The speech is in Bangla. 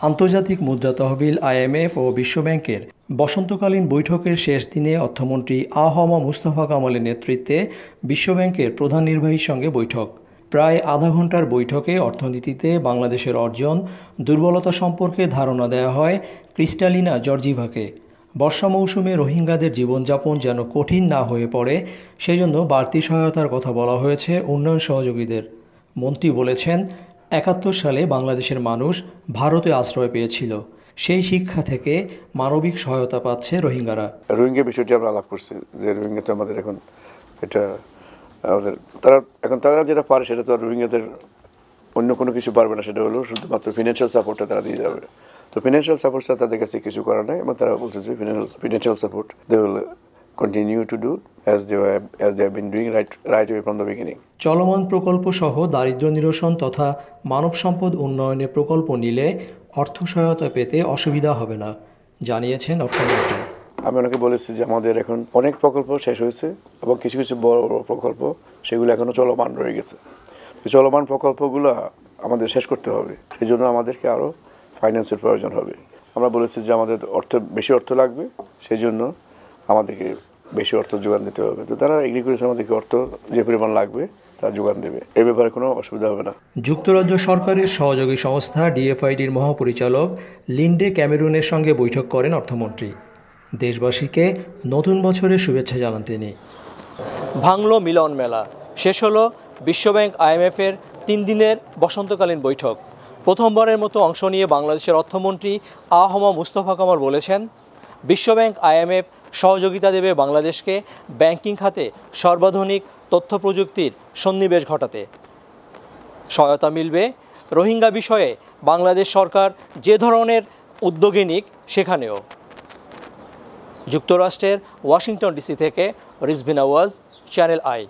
আন্তর্জাতিক মুদ্রা তহবিল আইএমএফ ও বিশ্বব্যাংকের বসন্তকালীন বৈঠকের শেষ দিনে অর্থমন্ত্রী আহমা মুস্তফা কামালের নেতৃত্বে বিশ্বব্যাংকের প্রধান নির্বাহীর সঙ্গে বৈঠক। প্রায় আধা ঘণ্টার বৈঠকে অর্থনীতিতে বাংলাদেশের অর্জন, দুর্বলতা সম্পর্কে ধারণা দেওয়া হয় ক্রিস্টালিনা জর্জিভাকে। বর্ষা মৌসুমে রোহিঙ্গাদের জীবনযাপন যেন কঠিন না হয়ে পড়ে, সেজন্য বাড়তি সহায়তার কথা বলা হয়েছে উন্নয়ন সহযোগীদের। মন্ত্রী বলেছেন একাত্তর সালে বাংলাদেশের মানুষ ভারতে আশ্রয় পেয়েছিল। সেই শিক্ষা থেকে মানবিক সহায়তা পাচ্ছে রোহিঙ্গারা। রোহিঙ্গা বিষয়টি আমরা আলাপ করছি যে রোহিঙ্গা তো আমাদের এখন এটা, আমাদের, তারা, এখন তারা যেটা পারে সেটা তো আর রোহিঙ্গাদের অন্য কোনো কিছু পারবে না, সেটা হলো শুধুমাত্র ফিনান্সিয়াল সাপোর্টটা তারা দিয়ে যাবে। তো ফিনান্সিয়াল সাপোর্টটা তাদের কাছে কিছু করার নেই এবং তারা বলতেছে financial support they will continue to do as they as they have been doing right right way from the beginning চলমান প্রকল্প সহ দারিদ্র্য নিরসন তথা মানব সম্পদ উন্নয়নে প্রকল্প নিলে অর্থ সহায়তা পেতে অসুবিধা হবে না জানিয়েছেন অর্থমন্ত্রী। আমি ওনাকে বলেছি যে আমাদের এখন অনেক প্রকল্প শেষ হয়েছে এবং কিছু কিছু বড় বড় প্রকল্প সেগুলো এখনও চলমান রয়ে গেছে। চলমান প্রকল্পগুলো আমাদের শেষ করতে হবে সেই জন্য আমাদেরকে আরও ফাইন্যান্সের প্রয়োজন হবে। আমরা বলেছি যে আমাদের অর্থ বেশি অর্থ লাগবে সেই জন্য আমাদেরকে বেশি অর্থ যোগান দিতে হবে। তো তারা এগ্রি করেছে আমাদেরকে অর্থ যে পরিমাণ লাগবে তার যোগান দেবে। এ ব্যাপারে কোনো অসুবিধা হবে না। যুক্তরাজ্য সরকারের সহযোগী সংস্থা ডিএফআইডির মহাপরিচালক লিন্ডে ক্যামেরুনের সঙ্গে বৈঠক করেন অর্থমন্ত্রী। দেশবাসীকে নতুন বছরের শুভেচ্ছা জানান তিনি। ভাঙল মিলন মেলা। শেষ হলো বিশ্বব্যাংক আইএমএফের তিন দিনের বসন্তকালীন বৈঠক। প্রথমবারের মতো অংশ নিয়ে বাংলাদেশের অর্থমন্ত্রী আহমা মুস্তফা কামাল বলেছেন বিশ্বব্যাংক আইএমএফ সহযোগিতা দেবে বাংলাদেশকে ব্যাংকিং খাতে সর্বাধুনিক তথ্য প্রযুক্তির সন্নিবেশ ঘটাতে। সহায়তা মিলবে রোহিঙ্গা বিষয়ে বাংলাদেশ সরকার যে ধরনের উদ্যোগে নিক সেখানেও। যুক্তরাষ্ট্রের ওয়াশিংটন ডিসি থেকে রিজভিনা ওয়াজ চ্যানেল আই।